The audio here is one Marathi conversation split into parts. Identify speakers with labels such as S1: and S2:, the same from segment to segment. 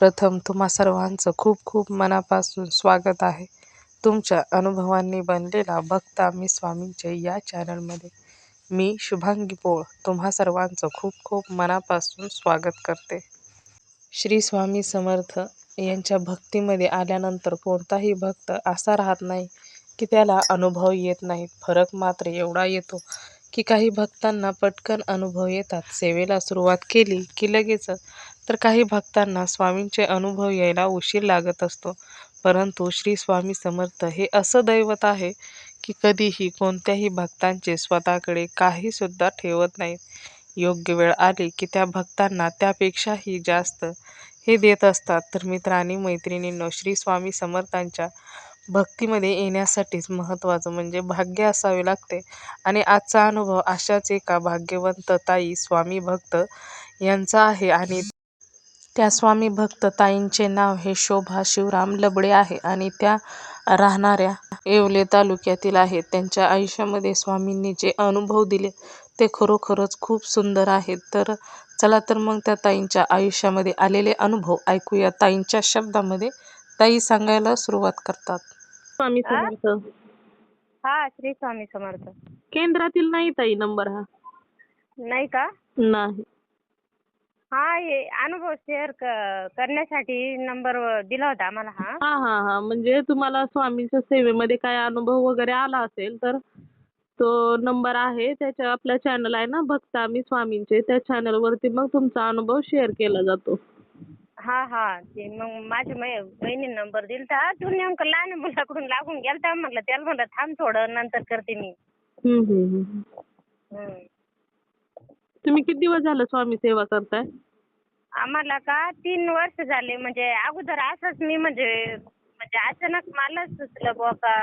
S1: प्रथम तुम्हा सर्वांचं खूप खूप मनापासून स्वागत आहे. तुमच्या अनुभवांनी बनलेला भक्त आम्ही स्वामींचे या चॅनलमध्ये मी शुभांगी पोळ तुम्हा सर्वांचं खूप खूप मनापासून स्वागत करते. श्री स्वामी समर्थ यांच्या भक्तीमध्ये आल्यानंतर कोणताही भक्त असा राहत नाही की त्याला अनुभव येत नाहीत. फरक मात्र एवढा येतो की काही भक्तांना पटकन अनुभव येतात. सेवेला सुरुवात केली की लगेच तर काही भक्तांना स्वामींचे अनुभव यायला उशीर लागत असतो. परंतु श्री स्वामी समर्थ हे असं दैवत आहे की कधीही कोणत्याही भक्तांचे स्वतःकडे काहीसुद्धा ठेवत नाहीत. योग्य वेळ आली की त्या भक्तांना त्यापेक्षाही जास्त हे देत असतात. तर मित्रांनी मैत्रिणींनो श्री स्वामी समर्थांच्या भक्तीमध्ये येण्यासाठीच महत्त्वाचं म्हणजे भाग्य असावे लागते. आणि आजचा अनुभव अशाच एका भाग्यवंत ताई स्वामी भक्त यांचा आहे आणि त्या स्वामी भक्त ताईंचे नाव हे शोभा शिवराम लबडे आहे आणि त्या राहणाऱ्या येवले तालुक्यातील आहेत. त्यांच्या आयुष्यामध्ये स्वामींनी जे अनुभव दिले ते खरोखरच खूप सुंदर आहेत. तर चला तर मग त्या ताईंच्या आयुष्यामध्ये आलेले अनुभव ऐकूया. ताईंच्या शब्दामध्ये ताई सांगायला सुरुवात करतात. स्वामी? समर्थ.
S2: हा श्री स्वामी समर्थ.
S1: केंद्रातील नाही ताई नंबर हा.
S2: नाही का?
S1: नाही.
S2: हा हे अनुभव शेअर करण्यासाठी नंबर दिला होता आम्हाला हा.
S1: हा हा हा. म्हणजे तुम्हाला स्वामींच्या सेवेमध्ये काय अनुभव वगैरे आला असेल तर तो नंबर आहे. त्याच्या आपला चॅनल आहे ना भक्त आम्ही स्वामींचे. त्या चॅनल वरती मग तुमचा अनुभव शेअर केला जातो.
S2: हा हा. ते मग माझ्या मै- बहिणीने नंबर दिलता. तू नेमकं लहान मुलाकडून लागून गेलता. म्हटलं त्याला म्हटलं थांब थोडं नंतर करते मी.
S1: हम्म, हम्म, हम्म.
S2: हम्म.
S1: तुम्ही किती दिवस झालं स्वामी सेवा करताय?
S2: आम्हाला का तीन वर्ष झाले म्हणजे अगोदर असंच मी म्हणजे म्हणजे अचानक मला सुचलं बुवा का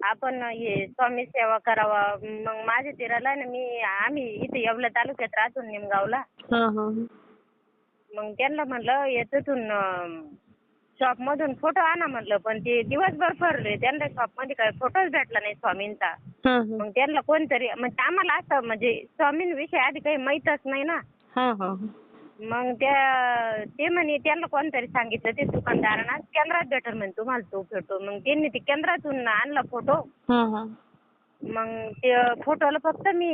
S2: आपण हे स्वामी सेवा करावा. मग माझ्या दिराला ना मी आम्ही इथे येवला तालुक्यात राहतो निमगावला.
S1: हा हा हा.
S2: मग त्यांना म्हणलं याच्यातून शॉप मधून फोटो आणा म्हणलं पण ते दिवसभर फिरले. त्यांना शॉपमध्ये काय फोटोच भेटला नाही स्वामींचा.
S1: हा हा.
S2: मग त्यांना कोणतरी म्हणजे आम्हाला असं म्हणजे स्वामींविषयी आधी काही माहीतच नाही ना.
S1: हा हा.
S2: मग त्या ते म्हणे त्यांना कोणतरी सांगितलं ते दुकानदारांना केंद्रात भेटेल म्हणे तुम्हाला तो फोटो मग त्यांनी ते केंद्रातून आणला फोटो
S1: हा हा.
S2: मग ते फोटोला फक्त मी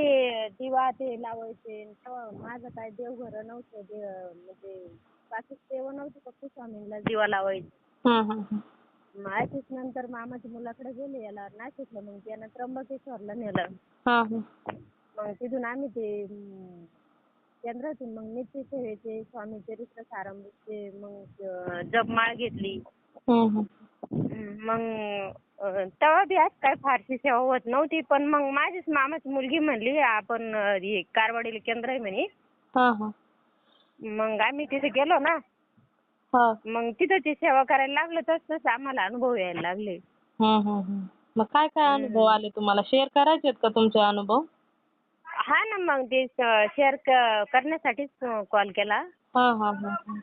S2: दिवा ते लावायचे तेव्हा माझं काय देवघर नव्हतं दे म्हणजे बाकी देव नव्हते फक्त स्वामींना दिवा लावायचे.
S1: हा हा हा.
S2: मग अशीच नंतर मामाच्या मुलाकडे गेले याला नाशिकला मग त्यानं त्र्यंबकेश्वरला नेलं.
S1: हा हा.
S2: मग तिथून आम्ही ते अं, केंद्रातून मग नित्य सेवेचे स्वामी चरित्र सारामृतचे मग जपमाळ घेतली. मग तेव्हा बी आज काय फारशी सेवा होत नव्हती पण मग माझीच मामाची मुलगी म्हणली आपण हे कारवाडीला केंद्र आहे म्हणे.
S1: हा हा.
S2: मग आम्ही तिथे गेलो ना.
S1: हा.
S2: मग तिथं ती सेवा करायला लागलो तस तसं आम्हाला अनुभव यायला लागले.
S1: मग काय काय अनुभव आले तुम्हाला? शेअर करायचे का तुमचे अनुभव?
S2: हा ना मग ते शेअर करण्यासाठीच कॉल केला
S1: हा हा हा हा.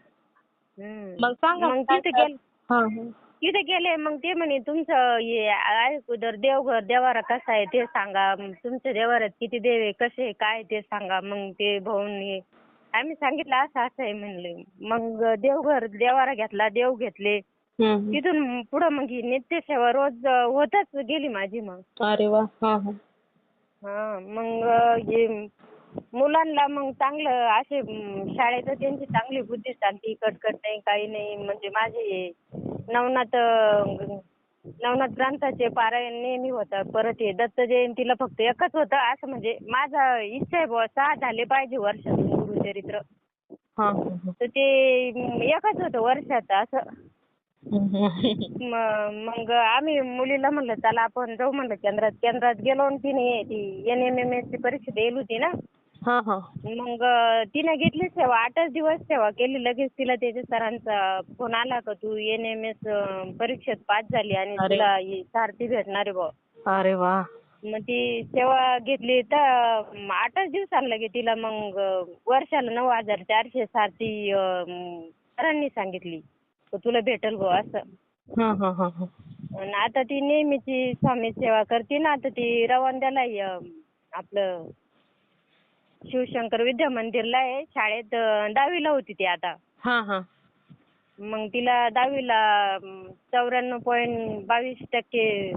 S2: हम्म.
S1: मग सांगा
S2: मग
S1: काय
S2: तिथे गेल
S1: हा हा.
S2: तिथे गेले मग ते म्हणे तुमचं हे आहे देवघर देवारा कसा आहे ते सांगा मग तुमच्या देवाऱ्यात किती देव आहे कसे आहे काय ते सांगा मग ते भाऊनी आम्ही सांगितलं असं असं आहे म्हणले मग देवघर देवारा घेतला देव घेतले
S1: हम्म, हम्म.
S2: तिथून पुढं मग ही नित्यसेवा रोज होतच गेली माझी मग
S1: अरे वा हा हा
S2: हा मग हे मुलांना मग चांगलं असे शाळेत त्यांची चांगली बुद्धी चालती कटकट नाही काही नाही म्हणजे माझे नवनाथ नवनाथ ग्रंथाचे पारायण नेहमी होतं परत हे दत्त जयंतीला फक्त एकच होतं असं म्हणजे माझा इच्छा आहे बुवा सहा झाले पाहिजे वर्षातून गुरुचरित्र.
S1: हा हा हा.
S2: तर ते एकच होतं वर्षात असं. मग आम्ही मुलीला म्हणलं चला आपण जाऊ म्हणलं केंद्रात. केंद्रात गेलो आणि तिने ती एन एम एम एस ची परीक्षा देईल होती ना.
S3: हा हा.
S2: मग तिने घेतली सेवा. आठच दिवस सेवा केली. लगेच तिला त्याच्या सरांचा फोन आला का तू एन एम एस परीक्षेत पास झाली आणि
S3: अरे.
S2: तुला ही सारथी भेटणार आहे बुवा.
S3: अरे वा.
S2: मग ती सेवा घेतली. तर आठच दिवसांना लगे तिला. मग वर्षाला नऊ हजार चारशे सारथी अं, सरांनी सांगितली. तुला भेटेल बुवा असं.
S3: हा हा हा हा.
S2: आणि आता ती नेहमीची स्वामी सेवा करते ना तर ती रवंद्याला आहे, अं, आपलं शिवशंकर विद्या मंदिरला आहे शाळेत अं, दहावीला होती ती आता.
S3: हा हा.
S2: मग तिला दहावीला चौऱ्याण्णव पॉईंट बावीस टक्के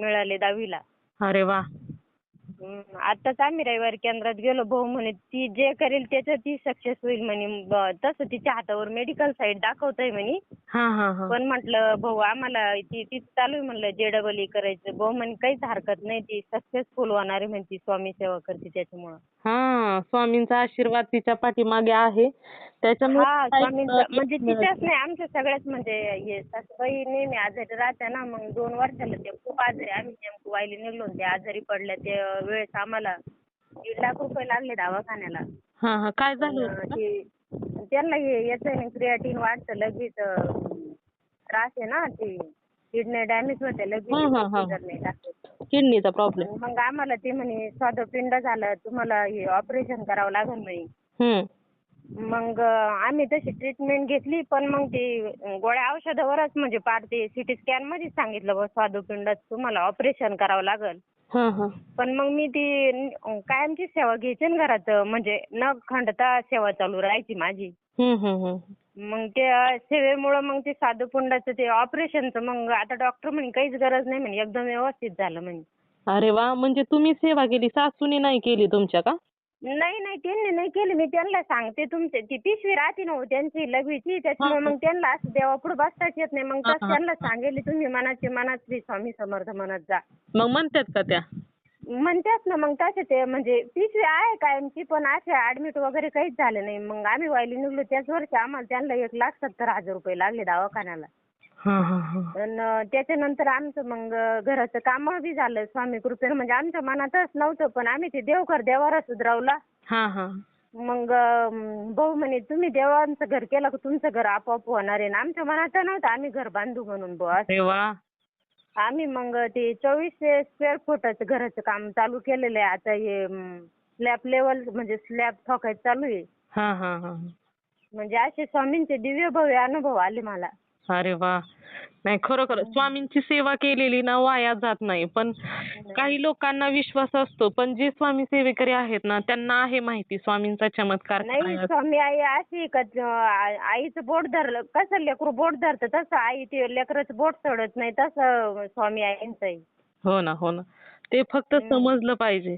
S2: मिळाले दहावीला.
S3: अरे वा.
S2: हम्म, आताच आम्ही रविवारी केंद्रात गेलो भाऊ म्हणे ती जे करेल त्याचं ती सक्सेस होईल म्हणे. ब- तसं तिच्या हातावर मेडिकल साईड दाखवतंय म्हणे.
S3: हा हा हा.
S2: पण म्हटलं भाऊ आम्हाला ती ती चालू आहे म्हणलं जे डबल ई करायचं. भाऊ म्हणे काहीच हरकत नाही ती सक्सेसफुल होणार आहे म्हणे ती स्वामी सेवा करते त्याच्यामुळं.
S3: हा स्वामींचा आशीर्वाद तिच्या पाठीमागे आहे.
S2: हा म्हणजे तिच्याच नाही आमच्या सगळ्याच म्हणजे हे सासूबाई नेहमी आजारी राहत्या ना मग दोन वर्षाला ते खूप आजारी आम्ही नेमकं वायली निघलो ते आजारी पडल्या ते वेळेस आम्हाला दीड लाख रुपये लागले दवाखान्याला.
S3: हा काय झालं
S2: त्यांना हे याचं आहे ना क्रिएटिन वाढतं लगेच त्रास आहे ना ते किडनी डॅमेज होते लगेच
S3: हा, हा, हा. किडनीचा प्रॉब्लेम
S2: मग आम्हाला ते म्हणे स्वादुपिंड झालं तुम्हाला हे ऑपरेशन करावं लागेल म्हणे. मग आम्ही तशी ट्रीटमेंट घेतली पण मग ते गोळ्या औषधावरच म्हणजे पार ते सिटी स्कॅन मध्येच सांगितलं बा स्वादुपिंडात तुम्हाला ऑपरेशन करावं लागेल.
S3: हा हा.
S2: पण मग मी ती कायमची सेवा घ्यायची ना घरात म्हणजे न खंडता सेवा चालू राहायची माझी.
S3: हम्म हम्म हम्म.
S2: मग ते अं, सेवेमुळं मग ते साधुपुंडाचं ते ऑपरेशनचं मग आता डॉक्टर म्हणे काहीच गरज नाही म्हणे एकदम व्यवस्थित झालं म्हणे.
S3: अरे वा म्हणजे तुम्ही सेवा केली सासूने नाही केली तुमच्या का?
S2: नाही नाही त्यांनी नाही केली. मी त्यांना सांगते तुमचे. ती पिशवी राहते ना हो त्यांची लघवीची त्याच्यामुळे मग त्यांना असं देवापुढे बसताच येत नाही. मग
S3: हा,
S2: तसं
S3: हा.
S2: त्यांना सांगेल तुम्ही मनाची मनात श्री स्वामी समर्थ म्हणत जा.
S3: मग म्हणतात का त्या?
S2: म्हणतात ना मग तसे ते म्हणजे पिशवी आहे कायमची पण असे ऍडमिट वगैरे काहीच झालं नाही. मग आम्ही वायली निघलो त्याच वर्षी आम्हाला त्यांना एक लाख सत्तर हजार रुपये लागले दवाखान्याला.
S3: हा हा हा.
S2: आणि त्याच्यानंतर आमचं मग घराचं काम बी झालं स्वामी कृपेनं. म्हणजे आमच्या मनातच नव्हतं पण आम्ही ते देवघर देवारा सुधरवला.
S3: हा हा.
S2: मग भाऊ म्हणे तुम्ही देवांचं घर केलं का? तुमचं घर आपोआप होणार आहे. ना आमच्या मनात नव्हतं आम्ही घर बांधू म्हणून बुवा. आम्ही मग ते चोवीसशे स्क्वेअर फुटाचं घराचं काम चालू केलेलं आहे. आता हे स्लॅब लेवल म्हणजे स्लॅब ठोकायचं चालू आहे. म्हणजे असे स्वामींचे दिव्य भव्य अनुभव आले मला.
S3: अरे वा. नाही खरोखर स्वामींची सेवा केलेली ना वाया जात नाही. पण काही लोकांना विश्वास असतो. पण जे स्वामी सेवेकरी आहेत ना त्यांना आहे माहिती स्वामींचा चमत्कार काय
S2: नाही. स्वामी आई अशी का आईचं बोट धरलं. कसं लेकरू बोट धरतं? तसं आई ते लेकराचं बोट सोडत नाही. तसं स्वामी आईंचं आहे
S3: हो ना हो ना. ते फक्त समजलं पाहिजे.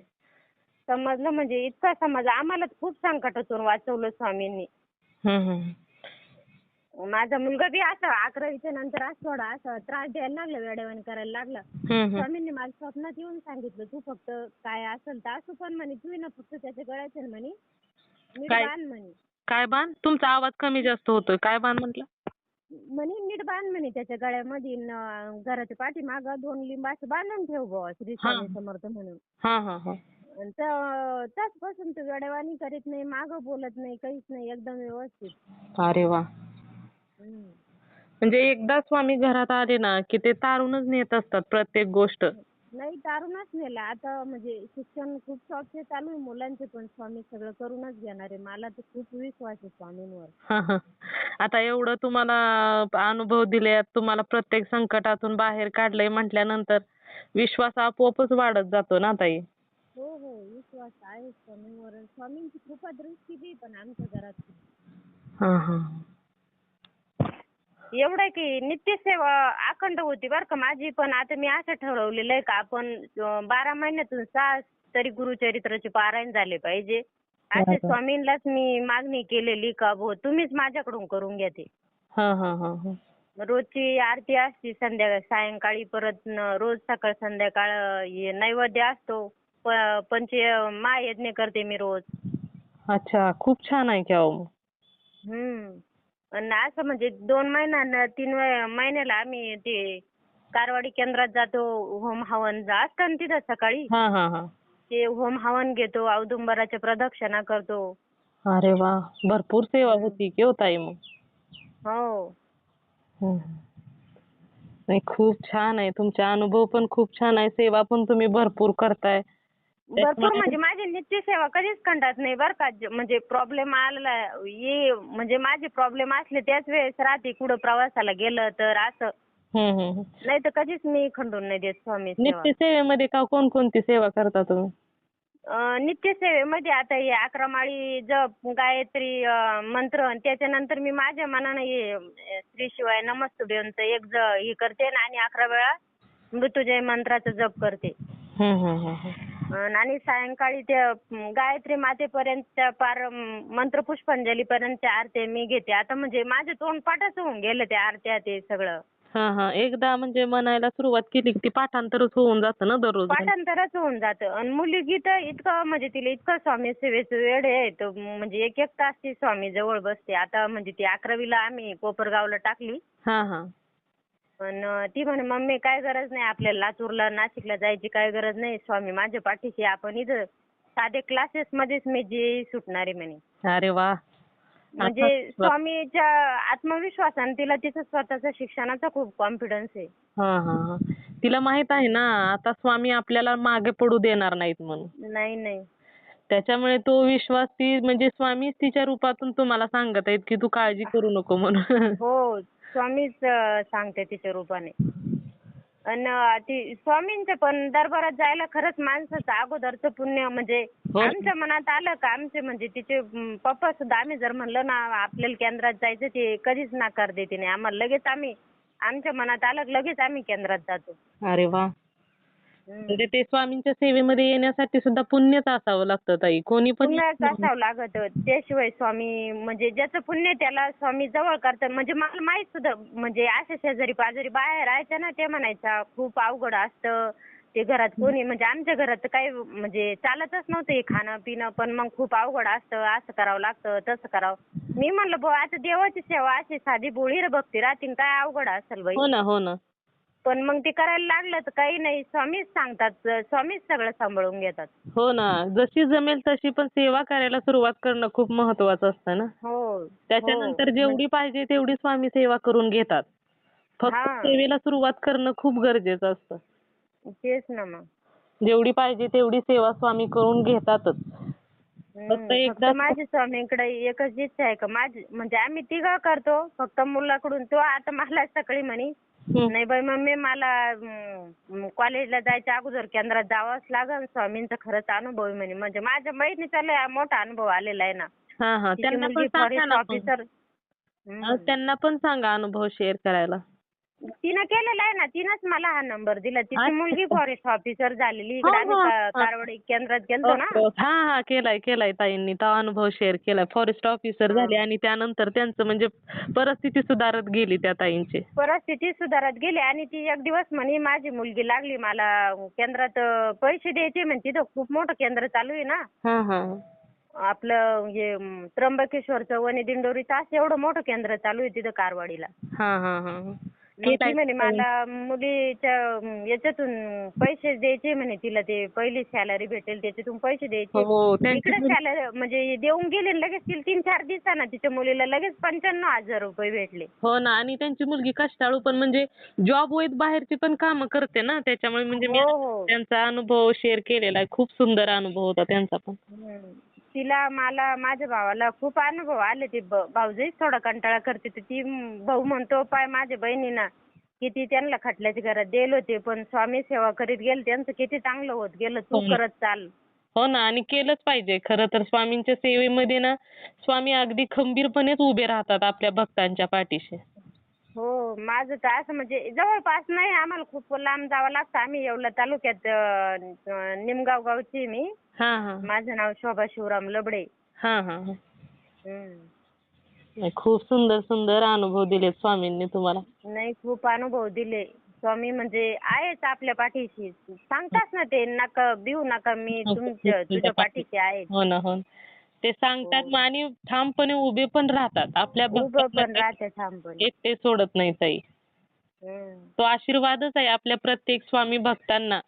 S2: समजलं म्हणजे इतका समज. आम्हाला खूप संकटातून वाचवलं स्वामींनी.
S3: हम्म हम्म.
S2: माझा मुलगा बी असं अकरावीच्या नंतर असं थोडा असं त्रास द्यायला लागला वेड्यावानी करायला लागला.
S3: हम्म.
S2: स्वामींनी माझ्या स्वप्नात येऊन सांगितलं तू फक्त काय असेल तर असू पण म्हणे तू ना फक्त त्याच्या गळ्याचं म्हणे. नीट
S3: काय?
S2: बांध म्हणे.
S3: काय बाण तुमचा आवाज कमी जास्त होतोय. काय बाण म्हटलं?
S2: म्हणे नीट बांध म्हणे त्याच्या गळ्यामध्ये न घराच्या पाठीमागं दोन लिंब असं बांधून ठेव बुवा श्री स्वामी समर्थ म्हणून.
S3: हा हा हा.
S2: आणि त- त्याचपासून तो वेड्यावानी करीत नाही मागं बोलत नाही काहीच नाही एकदम व्यवस्थित.
S3: अरे वा. म्हणजे एकदा स्वामी घरात आले ना की ते तारूनच नेत असतात प्रत्येक गोष्ट.
S2: नाही तारूनच नेलं. आता म्हणजे शिक्षण खूप शॉर्टचे चालू आहे मुलांचे पण स्वामी सगळं करूनच घेणार आहे. मला तर खूप विश्वास आहे स्वामींवर.
S3: आता एवढं तुम्हाला अनुभव दिले तुम्हाला प्रत्येक संकटातून बाहेर काढलंय म्हटल्यानंतर विश्वास आपोआपच वाढत जातो ना ताई?
S2: हो हो. विश्वास आहे स्वामींवर. स्वामींची कृपा दृष्टी बी पण आमच्या घरात.
S3: हा हा.
S2: एवढं की नित्यसेवा अखंड होती बरं का माझी पण आता मी असं ठरवलेलं आहे का आपण अं, बारा महिन्यातून सहा तरी गुरुचरित्राचे पारायण झाले पाहिजे. असे
S3: बरोबर.
S2: स्वामींनाच मी मागणी केलेली का हो तुम्हीच माझ्याकडून करून घ्या ते.
S3: हा हा हा हा.
S2: रोजची आरती असते संध्याकाळ सायंकाळी परत न- रोज सकाळ संध्याकाळ अं, हे नैवेद्य असतो. प- पंच महायज्ञ करते मी रोज.
S3: अच्छा खूप छान आहे की अहो.
S2: हम्म. आणि असं म्हणजे दोन महिन्यानं तीन महिन्याला आम्ही ते कारवाडी केंद्रात जातो होम हवन जा- असतं ना तिथं सकाळी?
S3: हा हा हा.
S2: ते होम हवन घेतो औदुंबराच्या प्रदक्षिणा करतो.
S3: अरे वा भरपूर सेवा होती की हो ताई मग?
S2: हो.
S3: हम्म. नाही खूप छान आहे तुमचा अनुभव पण खूप छान आहे सेवा पण तुम्ही भरपूर करताय.
S2: भरपूर म्हणजे माझी नित्य सेवा कधीच खंडात नाही बरं का. ज- म्हणजे प्रॉब्लेम आला ये म्हणजे माझे प्रॉब्लेम असले त्याच वेळेस राहते कुठं प्रवासाला गेलं तर असं.
S3: हम्म, हम्म, हम्म.
S2: नाही तर कधीच मी खंडून नाही देत स्वामी सेवा.
S3: नित्य सेवेमध्ये का कोणकोणती सेवा करता तुम्ही?
S2: अं, नित्य सेवेमध्ये आता हे अकरा माळी जप गायत्री अं, मंत्र आणि त्याच्यानंतर मी माझ्या मनानं हे अं, श्री शिवाय नमस्तुभ्यंचं एक ज हे करते आणि अकरा वेळा मृत्युंजय मंत्राचा जप करते.
S3: हम्म, हम्म, हम्म, हम्म.
S2: अन् आणि सायंकाळी ते अं, गायत्री मातेपर्यंत पार अं, मंत्रपुष्पांजलीपर्यंत आरते मी घेते. आता म्हणजे माझे तोंड पाठच होऊन गेलं ते आरत्या ते सगळं.
S3: हा हा. एकदा म्हणजे म्हणायला सुरुवात केली की ती पाठांतरच होऊन जातं ना दररोज?
S2: पाठांतरच होऊन जातं. आणि मुलगी तर इतकं म्हणजे तिला इतकं स्वामी सेवेचं वेळ आहे तर म्हणजे एक एक तास ती स्वामी जवळ बसते. आता म्हणजे ती अकरावीला आम्ही कोपरगावला टाकली.
S3: हा हा.
S2: पण ती म्हणे मम्मी काय गरज नाही आपल्याला लातूरला नाशिकला जायची काय गरज नाही. स्वामी माझ्या पाठीशी आहे. आपण इथं साधे क्लासेस मध्येच मी जे सुटणार आहे म्हणे.
S3: अरे वा.
S2: म्हणजे स्वामीच्या आत्मविश्वासाने तिला तिचं स्वतःच्या शिक्षणाचा खूप कॉन्फिडन्स आहे.
S3: हा हा हा. तिला माहीत आहे ना आता स्वामी आपल्याला मागे पडू देणार नाहीत म्हणून.
S2: नाही नाही.
S3: त्याच्यामुळे तो विश्वास ती म्हणजे स्वामीच तिच्या रूपातून तुम्हाला सांगत आहेत की तू काळजी करू नको म्हणून.
S2: हो. स्वामीच सांगते तिच्या रूपाने आणि ती स्वामींच्या पण दरबारात जायला खरंच माणसाचं अगोदरचं पुण्य म्हणजे
S3: हो.
S2: आमच्या मनात आलं का आमचे म्हणजे तिचे अं, पप्पा सुद्धा आम्ही जर म्हणलं ना आपल्याला केंद्रात जायचं ते कधीच नकार देते नाही आम्हाला लगेच आम्ही आमच्या मनात आलं की लगेच आम्ही केंद्रात जातो
S3: अरे वा. म्हणजे ते स्वामींच्या सेवेमध्ये येण्यासाठी सुद्धा पुण्यच असावं लागतं ताई. कोणी पण
S2: पुण्यच असावं लागत. त्याशिवाय स्वामी म्हणजे ज्याचं पुण्य त्याला स्वामी जवळ करतात. म्हणजे मला माहीत सुद्धा म्हणजे अशा शेजारी पाजारी बाहेर राहायच्या ना ते म्हणायच्या खूप अवघड असतं. ते घरात कोणी म्हणजे आमच्या घरात तर काही म्हणजे चालतच नव्हतं हे खाणं पिणं पण मग खूप अवघड असतं. असं करावं लागतं तसं करावं. मी म्हणलं बुवा आता देवाची सेवा अशी साधी रे भक्ती राहतील काय अवघड असेल बाई.
S3: हो ना हो ना.
S2: पण मग ते करायला लागलं तर काही नाही. स्वामीच सांगतात स्वामीच सगळं सांभाळून घेतात.
S3: हो ना. जशी जमेल तशी पण सेवा करायला सुरुवात करणं खूप महत्वाचं असतं ना.
S2: हो.
S3: त्याच्यानंतर
S2: हो.
S3: जेवढी पाहिजे तेवढी स्वामी सेवा करून घेतात. फक्त
S2: हा.
S3: सेवेला सुरुवात करणं खूप गरजेचं असतं.
S2: तेच ना मग.
S3: जेवढी पाहिजे तेवढी सेवा स्वामी करून घेतातच.
S2: हम्म,
S3: फक्त एकदा
S2: फक्त माझी स्वामींकडे एकच इच्छा आहे का? माझी म्हणजे आम्ही तिघं करतो. फक्त मुलाकडून तो आता मला सकाळी म्हणे. नाही बाई मम्मी मला कॉलेजला जायच्या अगोदर केंद्रात जावंच लागल स्वामींचा खरंच अनुभव आहे म्हणे. म्हणजे माझ्या बहिणीचा लय मोठा अनुभव आलेला आहे ना.
S3: हा हा. त्यांना पण सांगा ना.
S2: ऑफिसर
S3: त्यांना पण सांगा अनुभव शेअर करायला.
S2: तिनं केलेला आहे ना तिनंच मला हा नंबर दिला. तिची
S3: अच्छा.
S2: मुलगी फॉरेस्ट ऑफिसर झालेली. इकडे
S3: हा,
S2: आम्ही
S3: हा,
S2: का-
S3: हा.
S2: कारवाडी केंद्रात गेलतो ना.
S3: हा हा. केलाय केलाय ताईंनी. तो अनुभव शेअर केलाय. फॉरेस्ट ऑफिसर झाले आणि त्यानंतर त्यांचं म्हणजे परिस्थिती सुधारत गेली त्या ताईंची.
S2: परिस्थिती सुधारत गेली आणि ती एक दिवस म्हणे माझी मुलगी लागली. मला केंद्रात अं, पैसे द्यायचे म्हणजे तिथं खूप मोठं केंद्र चालू आहे ना.
S3: हा हा.
S2: आपलं हे अं, त्र्यंबकेश्वरचं वणी दिंडोरीचं असं एवढं मोठं केंद्र चालू आहे तिथं कारवाडीला.
S3: हा हा हा.
S2: ती म्हणे मला मुलीच्या याच्यातून पैसे द्यायचे म्हणे तिला ते पहिली सॅलरी भेटेल त्याच्यातून पैसे द्यायचे.
S3: हो त्यांची
S2: इकडे सॅलरी म्हणजे देऊन गेले आणि लगेच तिला तीन चार दिवसांना तिच्या मुलीला लगेच पंच्याण्णव हजार रुपये भेटले.
S3: हो ना आणि त्यांची मुलगी कष्टाळू पण म्हणजे जॉब वैत बाहेरची पण कामं करते ना त्याच्यामुळे म्हणजे मी
S2: हो हो.
S3: त्यांचा अनुभव शेअर केलेला आहे. खूप सुंदर अनुभव होता त्यांचा पण.
S2: हम्म. तिला मला माझ्या भावाला खूप अनुभव आले ते ब- भाऊजाईच थोडा कंटाळा करते तर ती म- भाऊ म्हणतो पाय माझ्या बहिणीना किती त्यांना खटल्याच्या घरात देल होते पण स्वामी सेवा करीत गेले त्यांचं किती चांगलं होत गेलं तू
S3: हो.
S2: करत चाल.
S3: हो ना आणि केलंच पाहिजे. खरं तर स्वामींच्या सेवेमध्ये ना स्वामी अगदी खंबीरपणेच उभे राहतात आपल्या भक्तांच्या पाठीशी.
S2: हो माझं तर असं म्हणजे जवळपास नाही आम्हाला खूप लांब जावं लागतं. आम्ही येवला तालुक्यात अं, निमगाव गावची आहे मी.
S3: हा हा.
S2: माझं नाव शोभा शिवराम लबडे.
S3: हा हा हा.
S2: हम्म.
S3: नाही, खूप सुंदर सुंदर अनुभव दिलेत स्वामींनी तुम्हाला.
S2: नाही खूप अनुभव दिले. स्वामी म्हणजे आहेच आपल्या पाठीशी. सांगताच ना ते नका भिऊ नका मी तुमच्या तुझ्या पाठीशी आहे.
S3: हो ना हो ना. ते सांगतात मग आणि ठामपणे उभे पण राहतात. आपल्या
S2: उभं पण
S3: भक्तांना
S2: राहते ठामपणे.
S3: एकटे सोडत नाही ताई.
S2: हम्म.
S3: तो आशीर्वादच आहे आपल्या प्रत्येक स्वामी भक्तांना.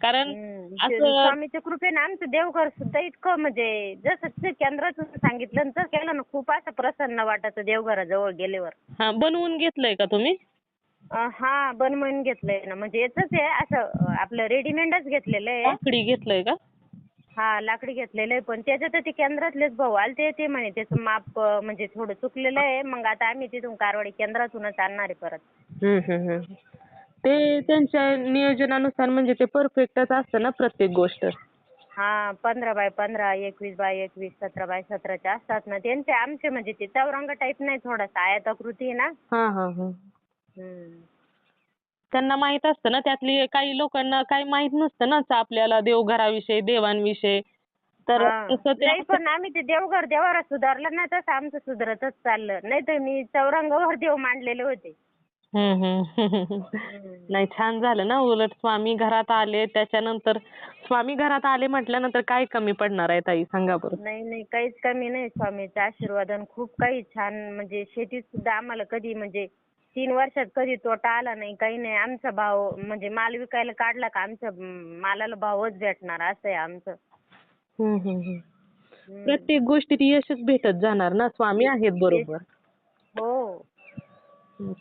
S1: कारण
S2: हम्म.
S1: असं-
S2: स्वामीच्या कृपेने आमचं देवघर सुद्धा इतकं म्हणजे जसं ते केंद्रातून सांगितलं तर केलं ना खूप असं प्रसन्न वाटायचं देवघराजवळ गेल्यावर.
S1: हा बनवून घेतलंय का तुम्ही?
S2: अं, हा बनवून घेतलंय ना. म्हणजे याचंच आहे असं अं, आपलं रेडीमेडच घेतलेलं आहे.
S1: लाकडी घेतलंय का?
S2: हा लाकडी घेतलेलं आहे. पण त्याच्यात ते केंद्रातलेच भाऊ आले ते म्हणे त्याचं माप अं, म्हणजे थोडं चुकलेलं आहे. मग आता आम्ही तिथून कारवाडी केंद्रातूनच आणणार आहे परत.
S1: हम्म, हम्म, हम्म. ते त्यांच्या नियोजनानुसार म्हणजे ते परफेक्टच असतं ना प्रत्येक गोष्ट?
S2: हा पंधरा बाय पंधरा एकवीस बाय एकवीस सतरा बाय सतराचे असतात ना. त्यांचे आमचे म्हणजे ते चौरंग टाईप नाही थोडासा आयताकृती आहे ना.
S1: हा हा हा.
S2: हम्म.
S1: त्यांना माहीत असतं ना त्यातली काही लोकांना काही माहीत नसतं ना आपल्याला देवघराविषयी देवांविषयी. तर. तसं ते
S2: नाही पण आम्ही ते देवघर देवारा सुधारलं ना तसं आमचं सुधारतच चाललं. नाही तर मी चौरंगावर देव मांडलेले होते.
S1: नाही छान झालं ना उलट स्वामी घरात आले. त्याच्यानंतर स्वामी घरात आले म्हटल्यानंतर काय कमी पडणार आहे ताई सांगा बरं.
S2: नाही नाही काहीच कमी नाही स्वामीचं आशीर्वादन खूप काही छान म्हणजे शेतीत सुद्धा आम्हाला कधी म्हणजे तीन वर्षात कधी तोटा आला नाही काही नाही. आमचा भाव म्हणजे माल विकायला काढला का आमच्या म, मालाला भावच भेटणार असं आहे आमचं.
S1: हम्म, हम्म, हम्म.
S2: हम्म.
S1: प्रत्येक गोष्टीत यशच भेटत जाणार ना? स्वामी आहेत बरोबर.
S2: हो.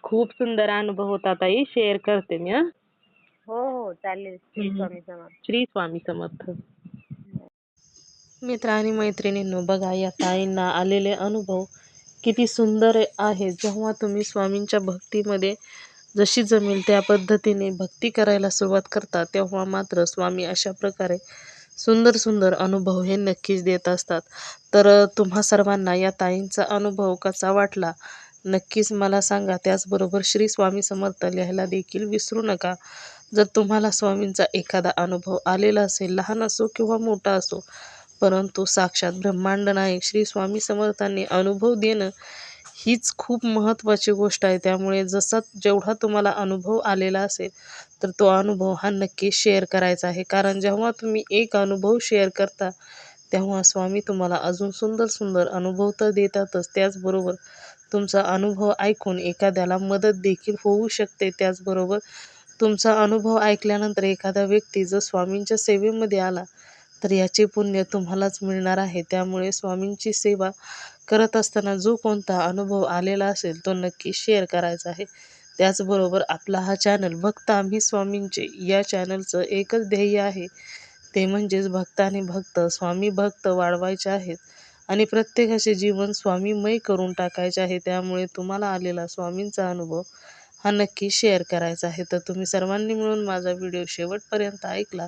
S1: खूप सुंदर अनुभव होता ताई. शेअर करते मी हा.
S2: हो हो. चालेल. श्री
S1: हम्म.
S2: स्वामी समर्थ.
S1: श्री स्वामी समर्थ. मित्र आणि मैत्रिणींनो बघा या ताईंना आलेले अनुभव किती सुंदर आहे जेव्हा तुम्ही स्वामींच्या भक्तीमध्ये जशी जमेल त्या पद्धतीने भक्ती करायला सुरुवात करता तेव्हा मात्र स्वामी अशा प्रकारे सुंदर सुंदर अनुभव हे नक्कीच देत असतात. तर तुम्हा सर्वांना या ताईंचा अनुभव कसा वाटला? नक्कीच मला सांगा. त्याचबरोबर श्री स्वामी समर्थ लिहायला देखील विसरू नका. जर तुम्हाला स्वामींचा एखादा अनुभव आलेला असेल लहान असो किंवा मोठा असो परंतु साक्षात ब्रह्मांड नायक श्री स्वामी समर्थांनी अनुभव देणं हीच खूप महत्त्वाची गोष्ट आहे. त्यामुळे जसा जेवढा तुम्हाला अनुभव आलेला असेल तर तो अनुभव हा नक्की शेअर करायचा आहे. कारण जेव्हा तुम्ही एक अनुभव शेअर करता तेव्हा स्वामी तुम्हाला अजून सुंदर सुंदर अनुभव तर देतातच. त्याचबरोबर तुमचा अनुभव ऐकून एखाद्याला मदत देखील होऊ शकते. त्याचबरोबर तुमचा अनुभव ऐकल्यानंतर एखादा व्यक्ती जर स्वामींच्या सेवेमध्ये आला तर याचे पुण्य तुम्हालाच मिळणार आहे. त्यामुळे स्वामींची सेवा करत असताना जो कोणता अनुभव आलेला असेल तो नक्की शेअर करायचा आहे. त्याचबरोबर आपला हा चॅनल भक्त आम्ही स्वामींचे या चॅनलचं एकच ध्येय आहे. ते म्हणजेच भक्ताने भक्त स्वामी भक्त वाढवायचे आहेत आणि प्रत्येकाचे जीवन स्वामीमय करून टाकायचे आहे. त्यामुळे तुम्हाला आलेला स्वामींचा अनुभव हा नक्की शेअर करायचा आहे. तर तुम्ही सर्वांनी मिळून माझा व्हिडिओ शेवटपर्यंत ऐकला.